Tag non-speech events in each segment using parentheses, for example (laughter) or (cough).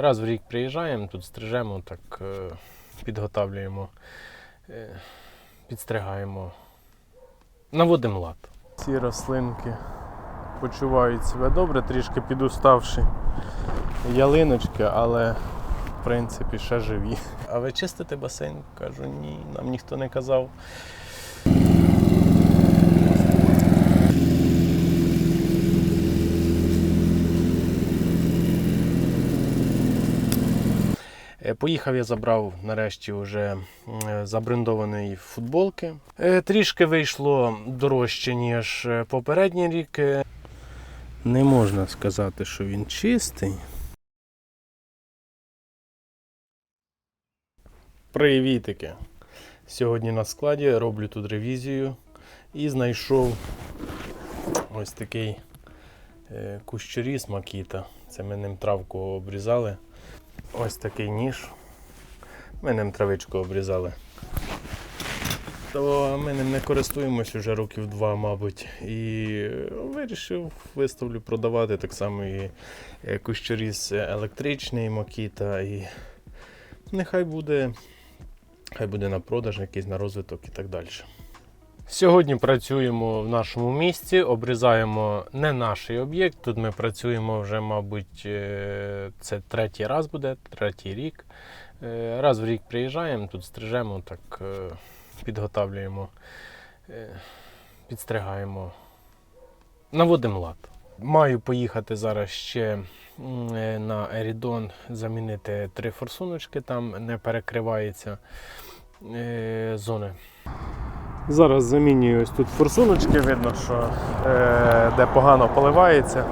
Раз в рік приїжджаємо, тут стрижемо, так е, підготавлюємо, е, підстригаємо, наводимо лад. Ці рослинки почувають себе добре, трішки підуставши ялиночки, але в принципі ще живі. А ви чистите басейн? Кажу, ні, нам ніхто не казав. Поїхав я забрав нарешті вже м, забрендованої футболки. Е, Трішки вийшло дорожче, ніж е, попередній рік. Е, Не можна сказати, що він чистий. Привітики! Сьогодні на складі роблю тут ревізію і знайшов ось такий е, кущоріз Макіта. Це ми ним травку обрізали. Ось такий ніж. Ми ним травичку обрізали. То ми ним не користуємось вже років два, мабуть. І вирішив, виставлю продавати так само і е, кущоріз електричний Макіта. І нехай буде, хай буде на продаж, якийсь на розвиток і так далі. Сьогодні працюємо в нашому місті, обрізаємо не наш об'єкт. Тут ми працюємо вже, мабуть, е, це третій раз буде, третій рік. Е, Раз в рік приїжджаємо, тут стрижемо, так е, підготавлюємо, підстригаємо, наводимо лад. Маю поїхати зараз ще на Ерідон замінити три форсуночки, там не перекривається зони. Зараз замінюю ось тут форсуночки, видно, що е, де погано поливається.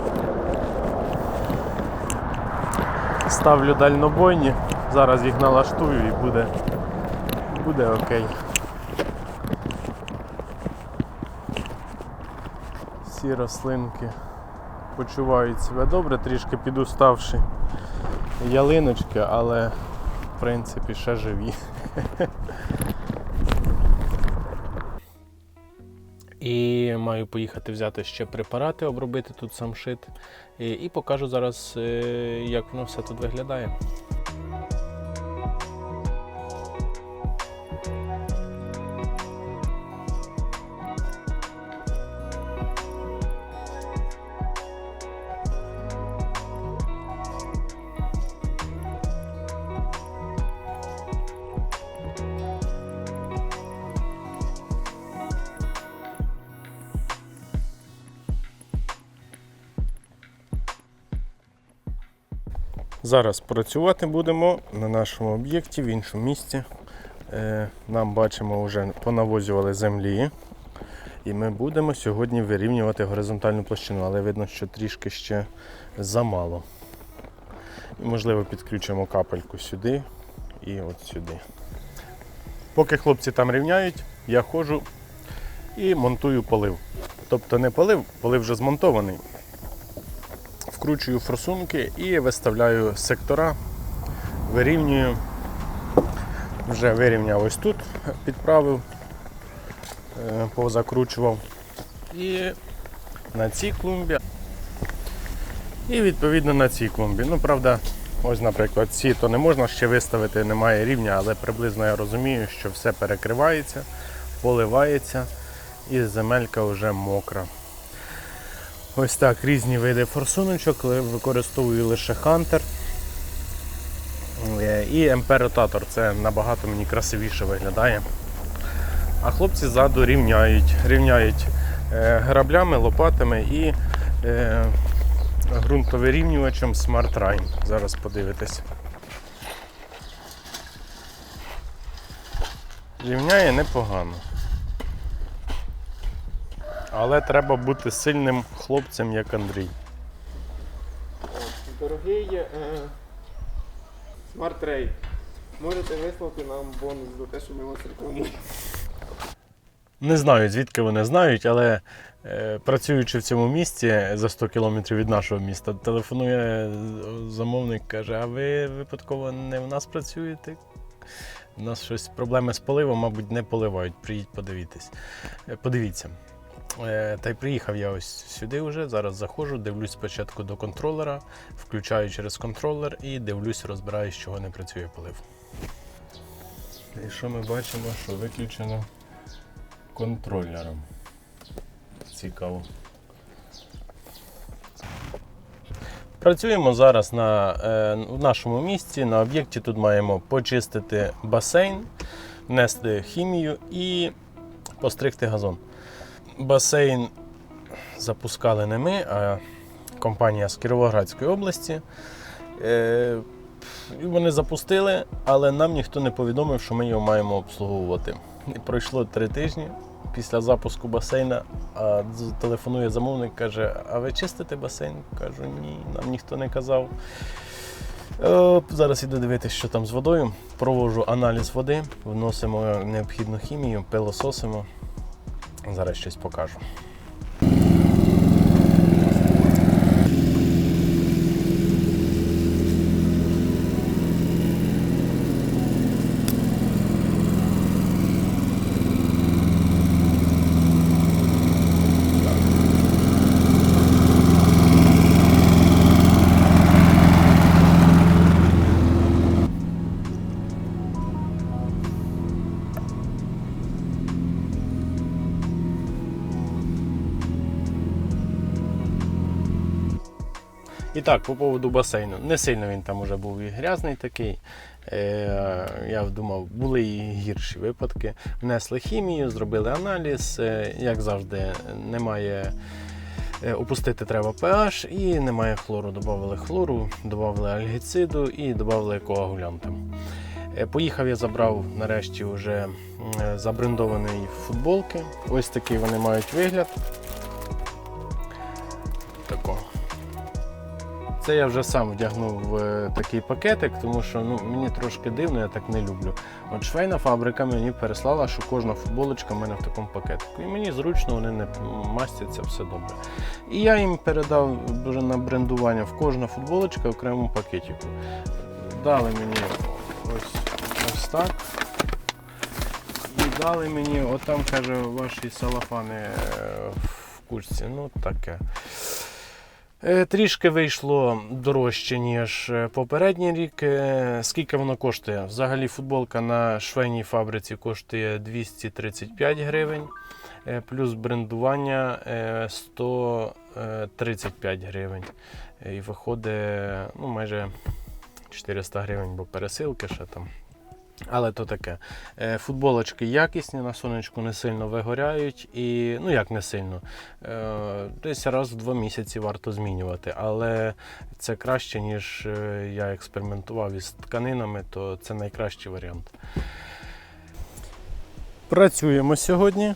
Ставлю дальнобойні, зараз їх налаштую і буде, буде окей. Всі рослинки почувають себе добре, трішки підуставши ялиночки, але в принципі ще живі. (laughs) маю поїхати взяти ще препарати, обробити тут самшит. І, і покажу зараз, е, як воно все тут виглядає. Зараз працювати будемо на нашому об'єкті в іншому місці. Е, Нам бачимо, вже понавозювали землі. І ми будемо сьогодні вирівнювати горизонтальну площину, але видно, що трішки ще замало. І, можливо, підключимо капельку сюди і от сюди. Поки хлопці там рівняють, я ходжу і монтую полив. Тобто не полив, полив вже змонтований вкручую форсунки і виставляю сектора, вирівнюю. Вже вирівняв ось тут, підправив, е, позакручував. І на цій клумбі. І відповідно на цій клумбі. Ну, правда, ось, наприклад, ці то не можна ще виставити, немає рівня, але приблизно я розумію, що все перекривається, поливається і земелька вже мокра. Ось так різні види форсуночок, використовую лише Hunter. Е, І МП-ротатор, це набагато мені красивіше виглядає. А хлопці ззаду рівняють, рівняють е, граблями, лопатами і е, ґрунтовирівнювачем Smart Rime. Зараз подивитесь. Рівняє непогано. Але треба бути сильним хлопцем, як Андрій. Дорогий е, Smart Ray, можете вислати нам бонус за те, що ми вас рекламуємо. Не знаю, звідки вони знають, але е, працюючи в цьому місті за 100 кілометрів від нашого міста, телефонує замовник, каже: а ви випадково не в нас працюєте? У нас щось проблеми з поливом, мабуть, не поливають. Приїдь подивитись. Е, Подивіться. Е, Та й приїхав я ось сюди вже. Зараз заходжу, дивлюсь спочатку до контролера, включаю через контролер і дивлюсь, розбираюсь, чого не працює полив. І що ми бачимо, що виключено контролером. Цікаво. Працюємо зараз на е, в нашому місці. На об'єкті тут маємо почистити басейн, внести хімію і постригти газон. Басейн запускали не ми, а компанія з Кіровоградської області. Е, вони запустили, але нам ніхто не повідомив, що ми його маємо обслуговувати. І пройшло три тижні після запуску басейна. А телефонує замовник, каже: А ви чистите басейн? Кажу, ні, нам ніхто не казав. Е, Зараз іду дивитися, що там з водою. Проводжу аналіз води, вносимо необхідну хімію, пилососимо. Зараз щось покажу. І так, по поводу басейну. Не сильно він там уже був і грязний такий. Е, я думав, були і гірші випадки. Внесли хімію, зробили аналіз. Е, як завжди, немає. е, Опустити треба pH і немає хлору. Добавили хлору, додали альгіциду і додали коагулянта. Е, Поїхав я забрав нарешті вже забрендовані футболки. Ось такий вони мають вигляд. Це я вже сам вдягнув в е, такий пакетик, тому що ну, мені трошки дивно, я так не люблю. От швейна фабрика мені переслала, що кожна футболочка в мене в такому пакетику. І мені зручно, вони не мастяться, все добре. І я їм передав вже на брендування в кожна футболочка в окремому пакетику. Дали мені ось, ось так. І дали мені, от там каже, ваші салафани е, в кучці. Ну таке. Е, Трішки вийшло дорожче, ніж е, попередній рік. Е, Скільки воно коштує? Взагалі футболка на швейній фабриці коштує 235 гривень, плюс брендування е, 135 гривень. І виходить ну, майже 400 гривень, бо пересилки ще там. Але то таке. Е, Футболочки якісні, на сонечку не сильно вигоряють. І, ну як не сильно, е, десь раз в два місяці варто змінювати. Але це краще, ніж е, я експериментував із тканинами, то це найкращий варіант. Працюємо сьогодні,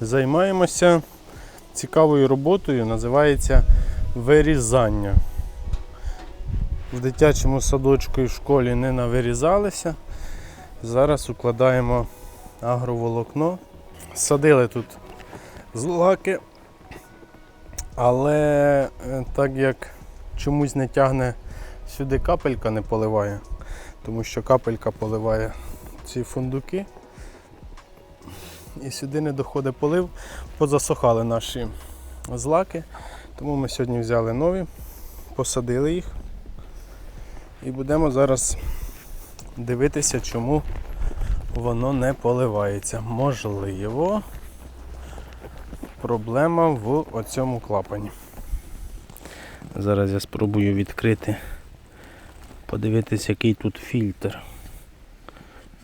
займаємося цікавою роботою, називається вирізання. В дитячому садочку і в школі не навирізалися. Зараз укладаємо агроволокно. Садили тут злаки, але е, так як чомусь не тягне сюди капелька не поливає, тому що капелька поливає ці фундуки. І сюди не доходить полив, позасохали наші злаки. Тому ми сьогодні взяли нові, посадили їх і будемо зараз дивитися, чому воно не поливається. Можливо, проблема в оцьому клапані. Зараз я спробую відкрити, подивитися, який тут фільтр.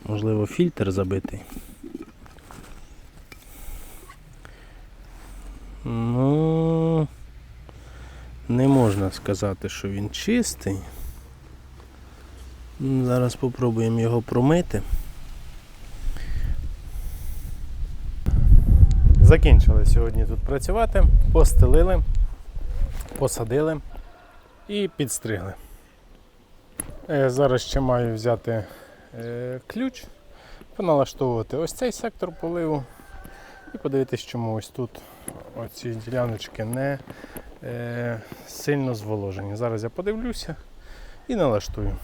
Можливо, фільтр забитий. Ну, не можна сказати, що він чистий. Зараз спробуємо його промити. Закінчили сьогодні тут працювати, постелили, посадили і підстригли. Е, Зараз ще маю взяти е, ключ, поналаштовувати ось цей сектор поливу і подивитись, чому ось тут оці діляночки не е, сильно зволожені. Зараз я подивлюся і налаштую.